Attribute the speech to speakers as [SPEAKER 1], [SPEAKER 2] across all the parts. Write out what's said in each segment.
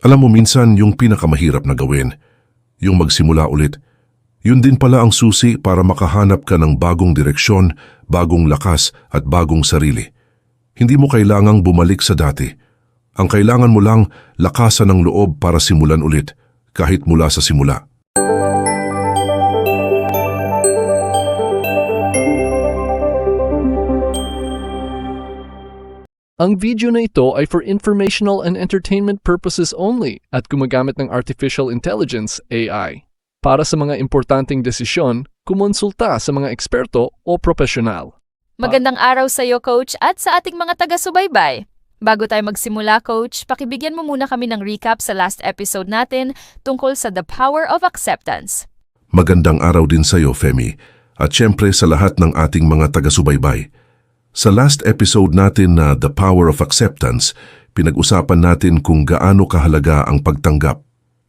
[SPEAKER 1] Alam mo minsan yung pinakamahirap na gawin, yung magsimula ulit. Yun din pala ang susi para makahanap ka ng bagong direksyon, bagong lakas at bagong sarili. Hindi mo kailangang bumalik sa dati. Ang kailangan mo lang lakasan ng loob para simulan ulit, kahit mula sa simula.
[SPEAKER 2] Ang video na ito ay for informational and entertainment purposes only at gumagamit ng Artificial Intelligence AI. Para sa mga importanteng desisyon, kumonsulta sa mga eksperto o profesional.
[SPEAKER 3] Magandang araw sa iyo, Coach, at sa ating mga taga-subaybay. Bago tayo magsimula, Coach, pakibigyan mo muna kami ng recap sa last episode natin tungkol sa The Power of Acceptance.
[SPEAKER 1] Magandang araw din sa iyo, Femi, at syempre sa lahat ng ating mga taga-subaybay. Sa last episode natin na The Power of Acceptance, pinag-usapan natin kung gaano kahalaga ang pagtanggap,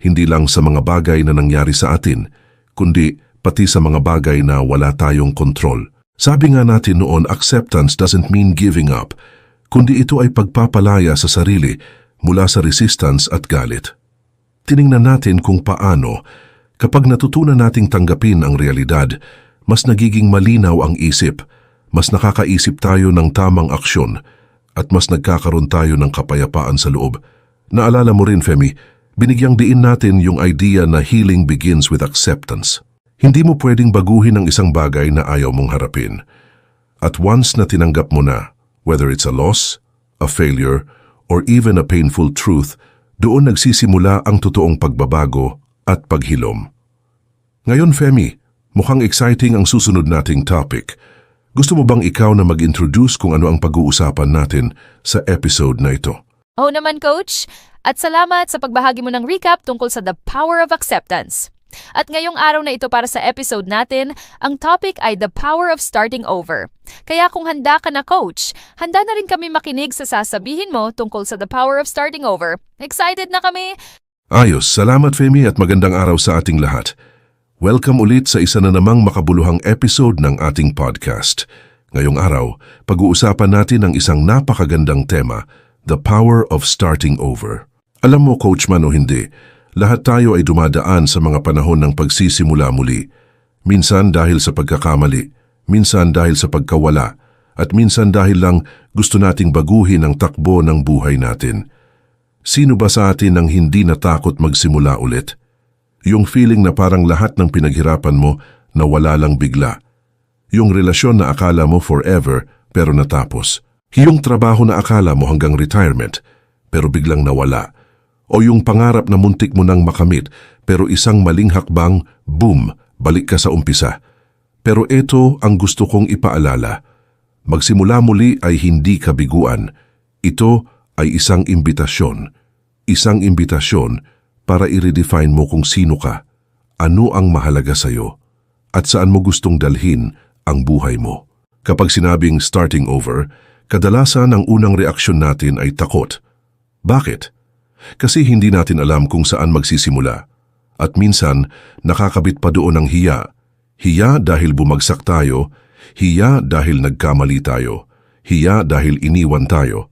[SPEAKER 1] hindi lang sa mga bagay na nangyari sa atin, kundi pati sa mga bagay na wala tayong kontrol. Sabi nga natin noon, acceptance doesn't mean giving up, kundi ito ay pagpapalaya sa sarili mula sa resistance at galit. Tiningnan natin kung paano, kapag natutunan nating tanggapin ang realidad, mas nagiging malinaw ang isip, mas nakakaisip tayo ng tamang aksyon, at mas nagkakaroon tayo ng kapayapaan sa loob. Naalala mo rin, Femi, binigyang diin natin yung idea na healing begins with acceptance. Hindi mo pwedeng baguhin ang isang bagay na ayaw mong harapin. At once na tinanggap mo na, whether it's a loss, a failure, or even a painful truth, doon nagsisimula ang totoong pagbabago at paghilom. Ngayon, Femi, mukhang exciting ang susunod nating topic. Gusto mo bang ikaw na mag-introduce kung ano ang pag-uusapan natin sa episode na ito?
[SPEAKER 3] Oo naman, Coach. At salamat sa pagbahagi mo ng recap tungkol sa The Power of Acceptance. At ngayong araw na ito para sa episode natin, ang topic ay The Power of Starting Over. Kaya kung handa ka na, Coach, handa na rin kami makinig sa sasabihin mo tungkol sa The Power of Starting Over. Excited na kami?
[SPEAKER 1] Ayos, salamat Femi at magandang araw sa ating lahat. Welcome ulit sa isa na namang makabuluhang episode ng ating podcast. Ngayong araw, pag-uusapan natin ang isang napakagandang tema, The Power of Starting Over. Alam mo, coach man o hindi, lahat tayo ay dumadaan sa mga panahon ng pagsisimula muli. Minsan dahil sa pagkakamali, minsan dahil sa pagkawala, at minsan dahil lang gusto nating baguhin ang takbo ng buhay natin. Sino ba sa atin ang hindi natakot magsimula ulit? Yung feeling na parang lahat ng pinaghirapan mo nawala lang bigla. Yung relasyon na akala mo forever pero natapos. Yung trabaho na akala mo hanggang retirement pero biglang nawala. O yung pangarap na muntik mo nang makamit pero isang maling hakbang, boom, balik ka sa umpisa. Pero ito ang gusto kong ipaalala. Magsimula muli ay hindi kabiguan. Ito ay isang imbitasyon. Isang imbitasyon para i-redefine mo kung sino ka, ano ang mahalaga sa iyo, at saan mo gustong dalhin ang buhay mo. Kapag sinabing starting over, kadalasan ang unang reaksyon natin ay takot. Bakit? Kasi hindi natin alam kung saan magsisimula. At minsan, nakakabit pa doon ang hiya. Hiya dahil bumagsak tayo, hiya dahil nagkamali tayo, hiya dahil iniwan tayo.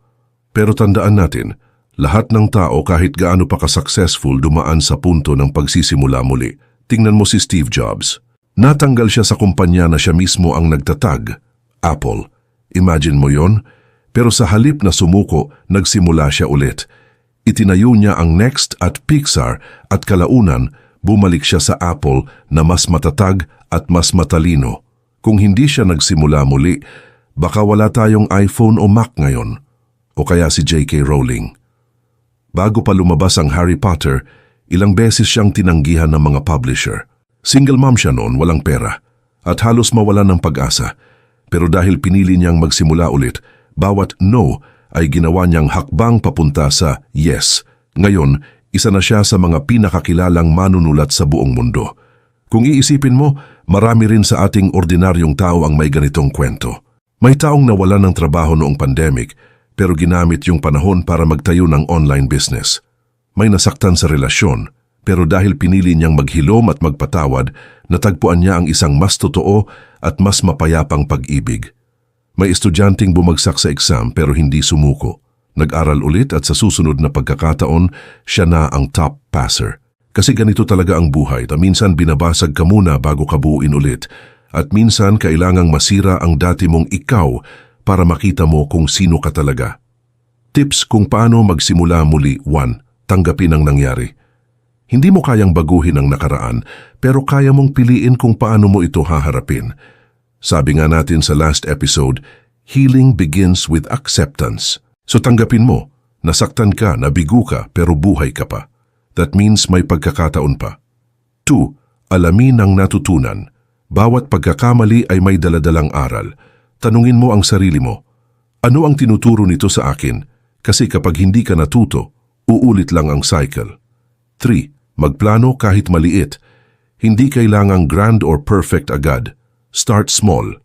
[SPEAKER 1] Pero tandaan natin, lahat ng tao kahit gaano pa ka-successful dumaan sa punto ng pagsisimula muli. Tingnan mo si Steve Jobs. Natanggal siya sa kumpanya na siya mismo ang nagtatag, Apple. Imagine mo yon? Pero sa halip na sumuko, nagsimula siya ulit. Itinayo niya ang Next at Pixar at kalaunan, bumalik siya sa Apple na mas matatag at mas matalino. Kung hindi siya nagsimula muli, baka wala tayong iPhone o Mac ngayon. O kaya si J.K. Rowling. Bago pa lumabas ang Harry Potter, ilang beses siyang tinanggihan ng mga publisher. Single mom siya noon, walang pera, at halos mawala ng pag-asa. Pero dahil pinili niyang magsimula ulit, bawat no ay ginawa niyang hakbang papunta sa yes. Ngayon, isa na siya sa mga pinakakilalang manunulat sa buong mundo. Kung iisipin mo, marami rin sa ating ordinaryong tao ang may ganitong kwento. May taong nawala ng trabaho noong pandemic pero ginamit yung panahon para magtayo ng online business. May nasaktan sa relasyon, pero dahil pinili niyang maghilom at magpatawad, natagpuan niya ang isang mas totoo at mas mapayapang pag-ibig. May estudyanteng bumagsak sa exam pero hindi sumuko. Nag-aral ulit at sa susunod na pagkakataon, siya na ang top passer. Kasi ganito talaga ang buhay na minsan binabasag ka muna bago ka buuin ulit at minsan kailangang masira ang dati mong ikaw para makita mo kung sino ka talaga. Tips kung paano magsimula muli 1. Tanggapin ang nangyari. Hindi mo kayang baguhin ang nakaraan pero kaya mong piliin kung paano mo ito haharapin. Sabi nga natin sa last episode, healing begins with acceptance. So tanggapin mo, nasaktan ka, nabigo ka, pero buhay ka pa. That means may pagkakataon pa. 2. Alamin ang natutunan. Bawat pagkakamali ay may daladalang aral. Tanungin mo ang sarili mo, ano ang tinuturo nito sa akin? Kasi kapag hindi ka natuto, uulit lang ang cycle. 3. Magplano kahit maliit. Hindi kailangang grand or perfect agad. Start small.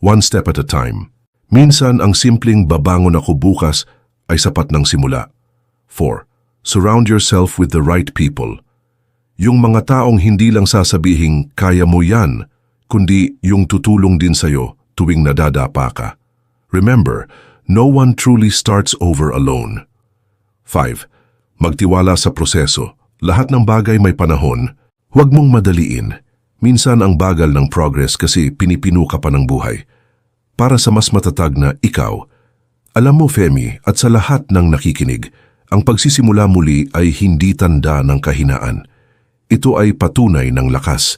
[SPEAKER 1] One step at a time. Minsan ang simpleng babangon ako bukas ay sapat ng simula. 4. Surround yourself with the right people. Yung mga taong hindi lang sasabihing kaya mo yan, kundi yung tutulong din sa'yo tuwing nadadapa ka. Remember, no one truly starts over alone. 5. Magtiwala sa proseso. Lahat ng bagay may panahon. Huwag mong madaliin. Minsan ang bagal ng progress kasi pinipino ka pa ng buhay. Para sa mas matatag na ikaw, alam mo Femi at sa lahat ng nakikinig, ang pagsisimula muli ay hindi tanda ng kahinaan. Ito ay patunay ng lakas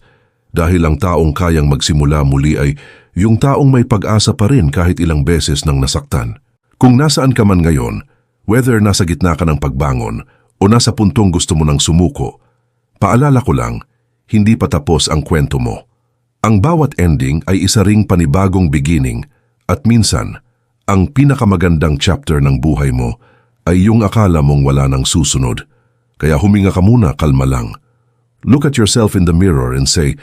[SPEAKER 1] dahil ang taong kayang magsimula muli ay yung taong may pag-asa pa rin kahit ilang beses nang nasaktan. Kung nasaan ka man ngayon, whether nasa gitna ka ng pagbangon o nasa puntong gusto mo ng sumuko, paalala ko lang, hindi pa tapos ang kwento mo. Ang bawat ending ay isa ring panibagong beginning at minsan, ang pinakamagandang chapter ng buhay mo ay yung akala mong wala nang susunod. Kaya huminga ka muna, kalma lang. Look at yourself in the mirror and say,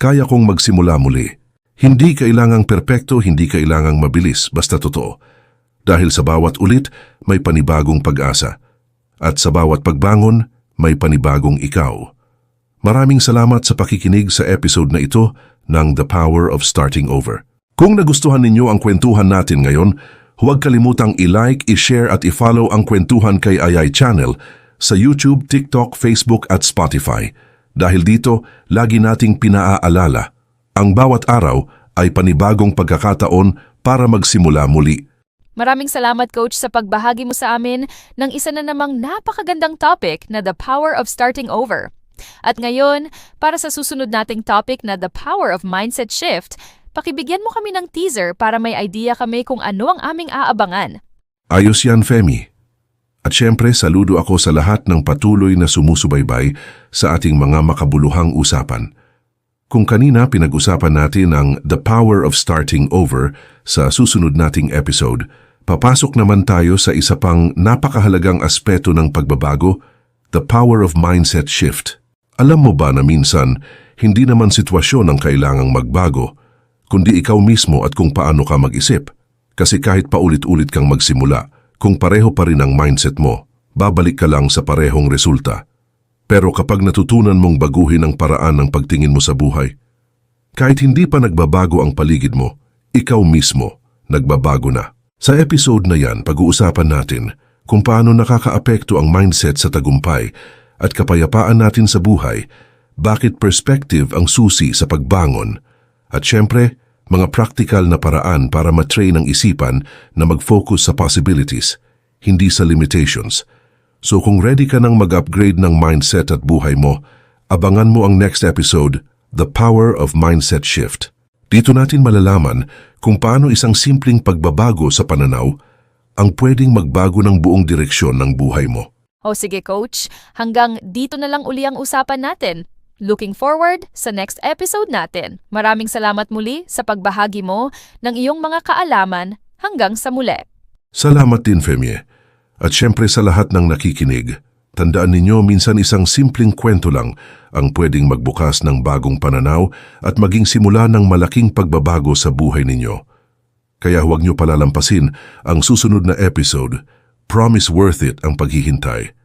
[SPEAKER 1] kaya kong magsimula muli. Hindi kailangang perpekto, hindi kailangang mabilis, basta totoo. Dahil sa bawat ulit, may panibagong pag-asa. At sa bawat pagbangon, may panibagong ikaw. Maraming salamat sa pakikinig sa episode na ito ng The Power of Starting Over. Kung nagustuhan ninyo ang kwentuhan natin ngayon, huwag kalimutang i-like, i-share at i-follow ang kwentuhan kay Ayay Channel sa YouTube, TikTok, Facebook at Spotify. Dahil dito, lagi nating pinaaalala, ang bawat araw ay panibagong pagkakataon para magsimula muli.
[SPEAKER 3] Maraming salamat coach sa pagbahagi mo sa amin ng isa na namang napakagandang topic na the power of starting over. At ngayon, para sa susunod nating topic na the power of mindset shift, pakibigyan mo kami ng teaser para may idea kami kung ano ang aming aabangan.
[SPEAKER 1] Ayos yan, Femi. At syempre, saludo ako sa lahat ng patuloy na sumusubaybay sa ating mga makabuluhang usapan. Kung kanina pinag-usapan natin ang The Power of Starting Over sa susunod nating episode, papasok naman tayo sa isa pang napakahalagang aspeto ng pagbabago, the power of mindset shift. Alam mo ba na minsan, hindi naman sitwasyon ang kailangang magbago, kundi ikaw mismo at kung paano ka mag-isip. Kasi kahit paulit-ulit kang magsimula, kung pareho pa rin ang mindset mo, babalik ka lang sa parehong resulta. Pero kapag natutunan mong baguhin ang paraan ng pagtingin mo sa buhay, kahit hindi pa nagbabago ang paligid mo, ikaw mismo nagbabago na. Sa episode na yan, pag-uusapan natin kung paano nakakaapekto ang mindset sa tagumpay at kapayapaan natin sa buhay, bakit perspective ang susi sa pagbangon, at syempre, mga practical na paraan para matrain ang isipan na mag-focus sa possibilities, hindi sa limitations. So kung ready ka nang mag-upgrade ng mindset at buhay mo, abangan mo ang next episode, The Power of Mindset Shift. Dito natin malalaman kung paano isang simpleng pagbabago sa pananaw ang pwedeng magbago ng buong direksyon ng buhay mo.
[SPEAKER 3] O sige coach, hanggang dito na lang uli ang usapan natin. Looking forward sa next episode natin. Maraming salamat muli sa pagbahagi mo ng iyong mga kaalaman hanggang sa muli.
[SPEAKER 1] Salamat din, Femie. At syempre sa lahat ng nakikinig, tandaan ninyo minsan isang simpleng kwento lang ang pwedeng magbukas ng bagong pananaw at maging simula ng malaking pagbabago sa buhay ninyo. Kaya huwag niyo palalampasin ang susunod na episode. Promise worth it ang paghihintay.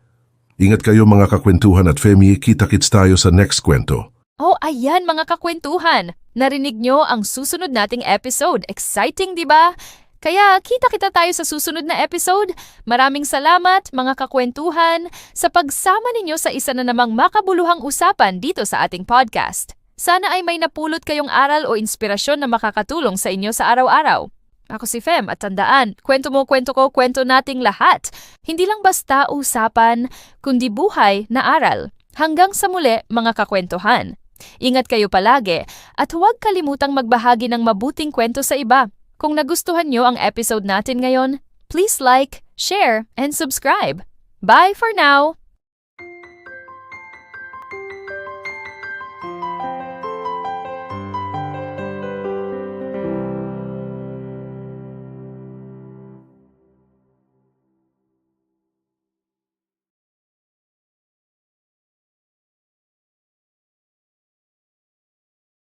[SPEAKER 1] Ingat kayo mga kakwentuhan at Femi, kita-kits tayo sa next kwento.
[SPEAKER 3] Oh, ayan mga kakwentuhan! Narinig nyo ang susunod nating episode. Exciting, di ba? Kaya kita-kita tayo sa susunod na episode. Maraming salamat mga kakwentuhan sa pagsama ninyo sa isa na namang makabuluhang usapan dito sa ating podcast. Sana ay may napulot kayong aral o inspirasyon na makakatulong sa inyo sa araw-araw. Ako si Fem at tandaan, kwento mo, kwento ko, kwento nating lahat. Hindi lang basta usapan, kundi buhay na aral. Hanggang sa muli, mga kakwentuhan. Ingat kayo palagi at huwag kalimutang magbahagi ng mabuting kwento sa iba. Kung nagustuhan nyo ang episode natin ngayon, please like, share, and subscribe. Bye for now!